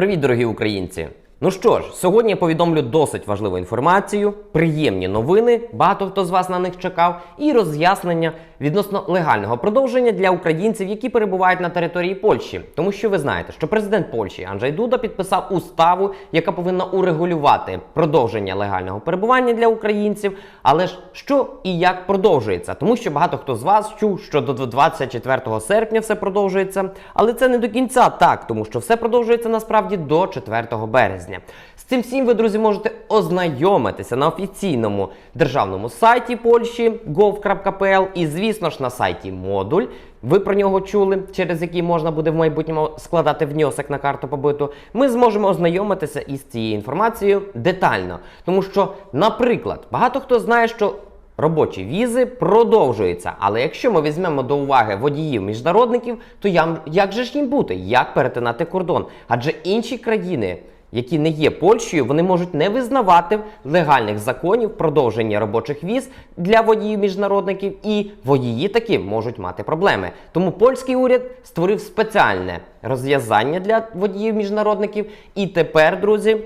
Привіт, дорогі українці! Ну що ж, сьогодні я повідомлю досить важливу інформацію, приємні новини, багато хто з вас на них чекав, і роз'яснення відносно легального продовження для українців, які перебувають на території Польщі. Тому що ви знаєте, що президент Польщі Анджей Дуда підписав уставу, яка повинна урегулювати продовження легального перебування для українців. Але ж що і як продовжується, тому що багато хто з вас чув, що до 24 серпня все продовжується, але це не до кінця так, тому що все продовжується насправді до 4 березня. З цим всім ви, друзі, можете ознайомитися на офіційному державному сайті Польщі gov.pl і, звісно ж, на сайті Модуль. Ви про нього чули, через який можна буде в майбутньому складати внесок на карту побиту. Ми зможемо ознайомитися із цією інформацією детально. Тому що, наприклад, багато хто знає, що Робочі візи продовжуються, але якщо ми візьмемо до уваги водіїв-міжнародників, то ям- як же ж їм бути? Як перетинати кордон? Адже інші країни, які не є Польщею, вони можуть не визнавати легальних законів продовження робочих віз для водіїв-міжнародників, і водії таки можуть мати проблеми. Тому польський уряд створив спеціальне розв'язання для водіїв-міжнародників. І тепер, друзі,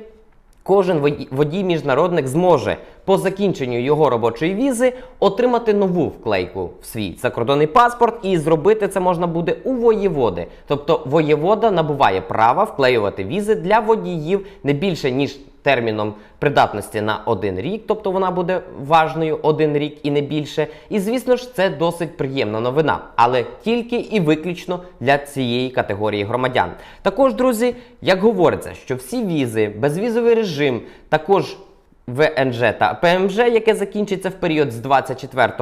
Кожен водій- водій-міжнародник зможе по закінченню його робочої візи отримати нову вклейку в свій закордонний паспорт, і зробити це можна буде у воєводи. Тобто воєвода набуває права вклеювати візи для водіїв не більше ніж терміном придатності на один рік, тобто вона буде важною один рік і не більше. І звісно ж, це досить приємна новина, але тільки і виключно для цієї категорії громадян. Також, друзі, як говориться, що всі візи, безвізовий режим, також ВНЖ та ПМЖ, яке закінчиться в період з 24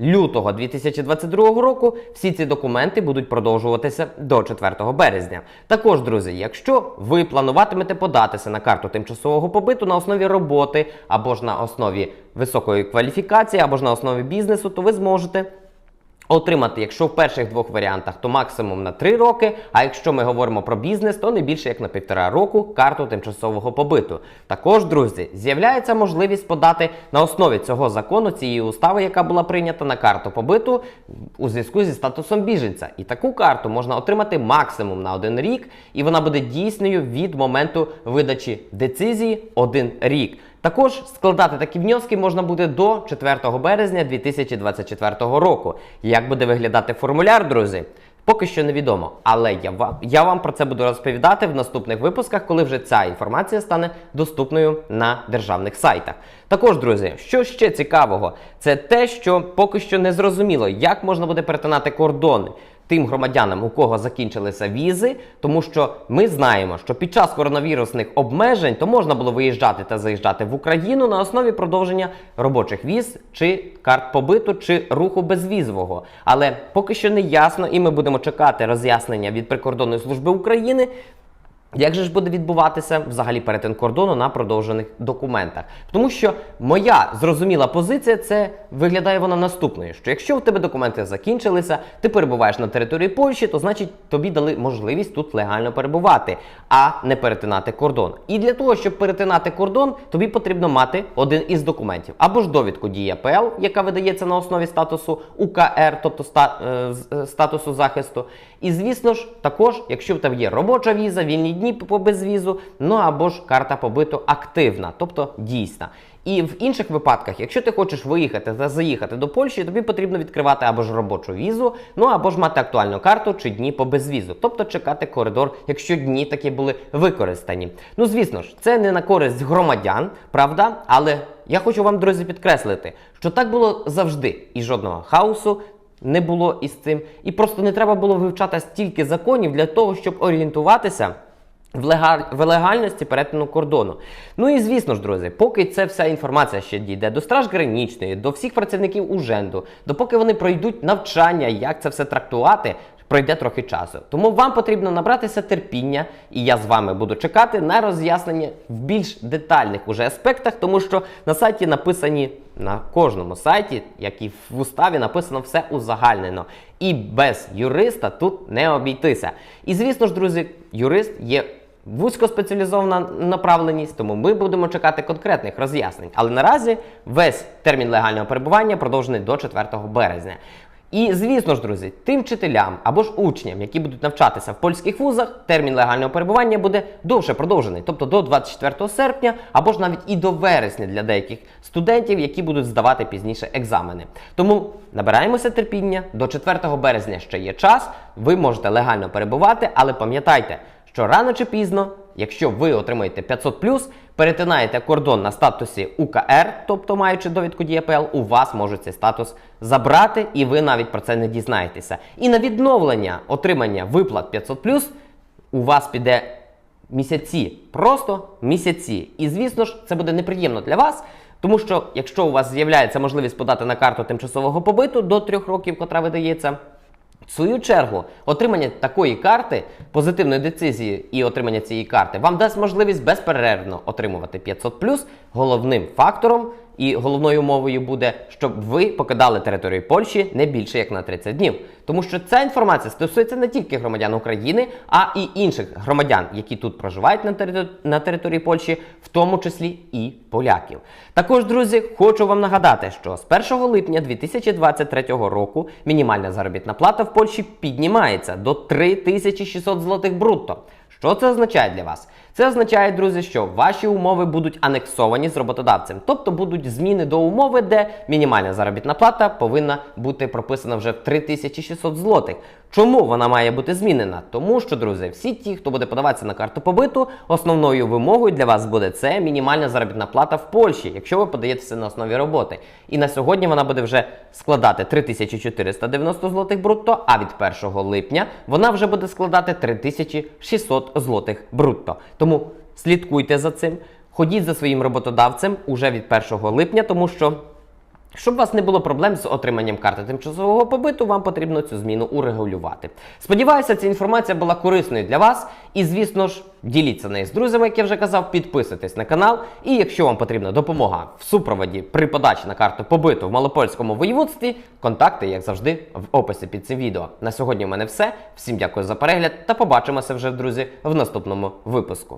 лютого 2022 року, всі ці документи будуть продовжуватися до 4 березня. Також, друзі, якщо ви плануватимете податися на карту тимчасового побиту на основі роботи або ж на основі високої кваліфікації, або ж на основі бізнесу, то ви зможете Отримати, якщо в перших двох варіантах, то максимум на 3 роки. А якщо ми говоримо про бізнес, то не більше як на півтора року карту тимчасового побиту. Також, друзі, з'являється можливість подати на основі цього закону, цієї устави, яка була прийнята на карту побиту у зв'язку зі статусом біженця. І таку карту можна отримати максимум на один рік, і вона буде дійсною від моменту видачі децизії один рік. Також складати такі внески можна буде до 4 березня 2024 року. Як буде виглядати формуляр, друзі? Поки що невідомо, але я вам, я вам про це буду розповідати в наступних випусках, коли вже ця інформація стане доступною на державних сайтах. Також, друзі, що ще цікавого, це те, що поки що не зрозуміло, як можна буде перетинати кордони тим громадянам, у кого закінчилися візи, тому що ми знаємо, що під час коронавірусних обмежень то можна було виїжджати та заїжджати в Україну на основі продовження робочих віз чи карт побиту, чи руху безвізового. Але поки що не ясно, і ми будемо чекати роз'яснення від прикордонної служби України. Як же ж буде відбуватися взагалі перетин кордону на продовжених документах? Тому що моя зрозуміла позиція це виглядає вона наступною: що якщо в тебе документи закінчилися, ти перебуваєш на території Польщі, то значить тобі дали можливість тут легально перебувати, а не перетинати кордон. І для того, щоб перетинати кордон, тобі потрібно мати один із документів або ж довідку дії АПЛ, яка видається на основі статусу УКР, тобто е, е, статусу захисту. І звісно ж, також, якщо в тебе є робоча віза, вільні дні по безвізу, ну або ж карта побиту активна, тобто дійсна. І в інших випадках, якщо ти хочеш виїхати та заїхати до Польщі, тобі потрібно відкривати або ж робочу візу, ну або ж мати актуальну карту чи дні по безвізу, тобто чекати коридор, якщо дні такі були використані. Ну звісно ж, це не на користь громадян, правда, але я хочу вам, друзі, підкреслити, що так було завжди, і жодного хаосу не було із цим. І просто не треба було вивчати стільки законів для того, щоб орієнтуватися. В, легаль... в легальності перетину кордону. Ну і звісно ж, друзі, поки ця вся інформація ще дійде до Страж Гранічної, до всіх працівників Уженду, допоки вони пройдуть навчання, як це все трактувати, пройде трохи часу. Тому вам потрібно набратися терпіння, і я з вами буду чекати на роз'яснення в більш детальних уже аспектах, тому що на сайті написані на кожному сайті, як і в уставі, написано все узагальнено. І без юриста тут не обійтися. І звісно ж, друзі, юрист є вузькоспеціалізована направленість, тому ми будемо чекати конкретних роз'яснень. Але наразі весь термін легального перебування продовжений до 4 березня. І звісно ж, друзі, тим вчителям або ж учням, які будуть навчатися в польських вузах, термін легального перебування буде довше продовжений, тобто до 24 серпня, або ж навіть і до вересня для деяких студентів, які будуть здавати пізніше екзамени. Тому набираємося терпіння. До 4 березня ще є час. Ви можете легально перебувати, але пам'ятайте, що рано чи пізно, якщо ви отримаєте 500 перетинаєте кордон на статусі УКР, тобто маючи довідку ДІПЛ, у вас можуть цей статус забрати, і ви навіть про це не дізнаєтеся. І на відновлення отримання виплат 500 у вас піде місяці, просто місяці. І звісно ж, це буде неприємно для вас. Тому що, якщо у вас з'являється можливість подати на карту тимчасового побиту до трьох років, котра видається, в свою чергу, отримання такої карти, позитивної децизії і отримання цієї карти вам дасть можливість безперервно отримувати 500 Головним фактором і головною умовою буде, щоб ви покидали територію Польщі не більше як на 30 днів. Тому що ця інформація стосується не тільки громадян України, а і інших громадян, які тут проживають на, територ- на території Польщі, в тому числі і поляків. Також, друзі, хочу вам нагадати, що з 1 липня 2023 року мінімальна заробітна плата в Польщі піднімається до 3600 злотих брутто. Що це означає для вас? Це означає, друзі, що ваші умови будуть анексовані з роботодавцем, тобто будуть зміни до умови, де мінімальна заробітна плата повинна бути прописана вже в 3600 злотих. Чому вона має бути змінена? Тому що, друзі, всі ті, хто буде подаватися на карту побиту, основною вимогою для вас буде це мінімальна заробітна плата в Польщі, якщо ви подаєтеся на основі роботи. І на сьогодні вона буде вже складати 3490 злотих брутто, а від 1 липня вона вже буде складати 3600 злотих брутто. Тому слідкуйте за цим, ходіть за своїм роботодавцем уже від 1 липня, тому що. Щоб у вас не було проблем з отриманням карти тимчасового побиту, вам потрібно цю зміну урегулювати. Сподіваюся, ця інформація була корисною для вас. І, звісно ж, діліться нею з друзями, як я вже казав, підписуйтесь на канал. І якщо вам потрібна допомога в супроводі при подачі на карту побиту в Малопольському воєводстві, контакти, як завжди, в описі під цим відео. На сьогодні в мене все. Всім дякую за перегляд та побачимося вже, друзі, в наступному випуску.